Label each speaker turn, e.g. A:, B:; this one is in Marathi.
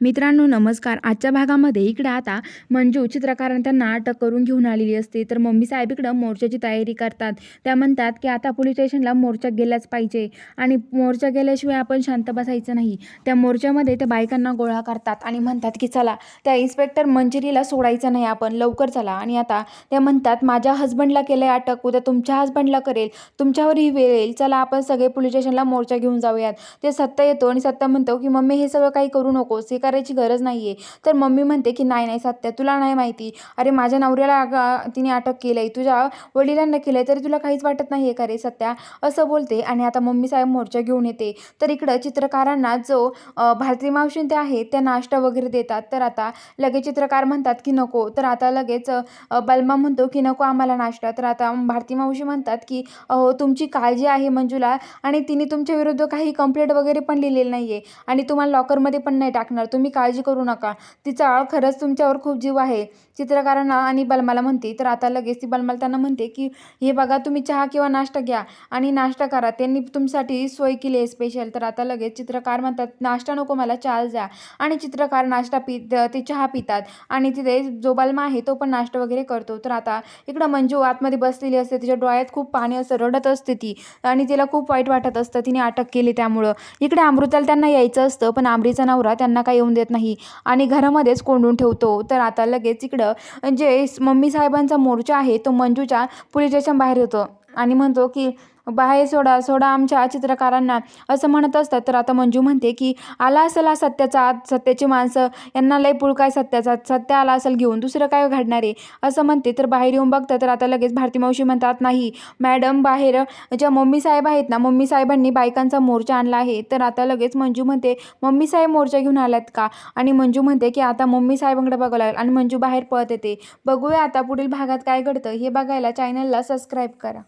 A: मित्रांनो नमस्कार. आजच्या भागामध्ये इकडं आता मंजू चित्रकारांना त्यांना अटक करून घेऊन आलेली असते. तर मम्मी साहेब इकडं मोर्चाची तयारी करतात. त्या म्हणतात की आता पोलीस स्टेशनला मोर्चा गेलाच पाहिजे. आणि मोर्चा गेल्याशिवाय आपण शांत बसायचं नाही. त्या मोर्चामध्ये त्या बायकांना गोळा करतात आणि म्हणतात की चला त्या इन्स्पेक्टर मंजिरीला सोडायचं नाही आपण. लवकर चला. आणि आता त्या म्हणतात माझ्या हस्बंडला केलं आहे अटक. उद्या तुमच्या हस्बंडला करेल. तुमच्यावरही वेळ येईल. चला आपण सगळे पोलीस स्टेशनला मोर्चा घेऊन जाऊयात. ते सत्ता येतो आणि सत्ता म्हणतो की मम्मी हे सगळं काही करू नकोस. हे करायची गरज नाही आहे तर मम्मी म्हणते की नाही नाही सत्या तुला नाही माहिती. अरे माझ्या नवऱ्याला अग तिने अटक केलं आहे तुझ्या वडिलांना केलं आहे तरी तुला काहीच वाटत नाही आहे का रे सत्या? असं बोलते आणि आता मम्मी साहेब मोर्चा घेऊन येते. तर इकडं चित्रकारांना जो भारतीय भारती आहेत त्या नाश्ता वगैरे देतात. तर आता लगेच चित्रकार म्हणतात की नको. तर आता लगेच बलमा म्हणतो की नको आम्हाला नाश्ता. तर आता भारती मावशी म्हणतात की अहो तुमची काळजी आहे मंजूला आणि तिने तुमच्या विरुद्ध काही कंप्लेंट वगैरे पण लिहिलेली नाही आहे आणि तुम्हाला लॉकरमध्ये पण नाही टाकणार. तुम्ही काळजी करू नका. तिचा खरंच तुमच्यावर खूप जीव आहे. चित्रकारांना आणि बलमाला म्हणते तर आता लगेच ती बलमाला त्यांना म्हणते की हे बघा तुम्ही चहा किंवा नाश्ता घ्या आणि नाश्ता करा. त्यांनी तुमच्यासाठी सोय केली आहे स्पेशल तर आता लगेच चित्रकार म्हणतात नाश्ता नको मला चहा द्या आणि चित्रकार नाश्ता पित ते चहा पितात. आणि तिथे जो बलमा आहे तो पण नाश्ता वगैरे करतो. तर आता इकडं मंजू आतमध्ये बसलेली असते. तिच्या डोळ्यात खूप पाणी असं रडत असते ती. आणि तिला खूप वाईट वाटत असतं. तिने अटक केली त्यामुळं. इकडे अमृताला त्यांना यायचं असतं पण आमरीचा नवरा त्यांना काही येऊन देत नाही. आणि घरामध्येच कोंडून ठेवतो. तर आता लगेच इकडं जे मम्मी साहेबांचा मोर्चा आहे तो मंजूच्या पोलीस स्टेशन बाहेर येतो. आणि म्हणतो की बाहेर सोडा सोडा आमच्या चित्रकारांना. असं म्हणत असतात. तर आता मंजू म्हणते की आला असेल हा सत्याचा आत, सत्याची माणसं. यांना लय पुळ काय सत्याचा सत्य आला असेल घेऊन दुसरं काय घडणार आहे? असं म्हणते. तर बाहेर येऊन बघतात. तर आता लगेच भारती मावशी म्हणतात नाही मॅडम बाहेर ज्या मम्मी साहेब आहेत ना मम्मी साहेबांनी बायकांचा मोर्चा आणला आहे. तर आता लगेच मंजू म्हणते मम्मी साहेब मोर्चा घेऊन आल्यात का? आणि मंजू म्हणते की आता मम्मी साहेबांकडे बघावं लागेल. आणि मंजू बाहेर पळत येते. बघूया आता पुढील भागात काय घडतं. हे बघायला चॅनलला सबस्क्राईब करा.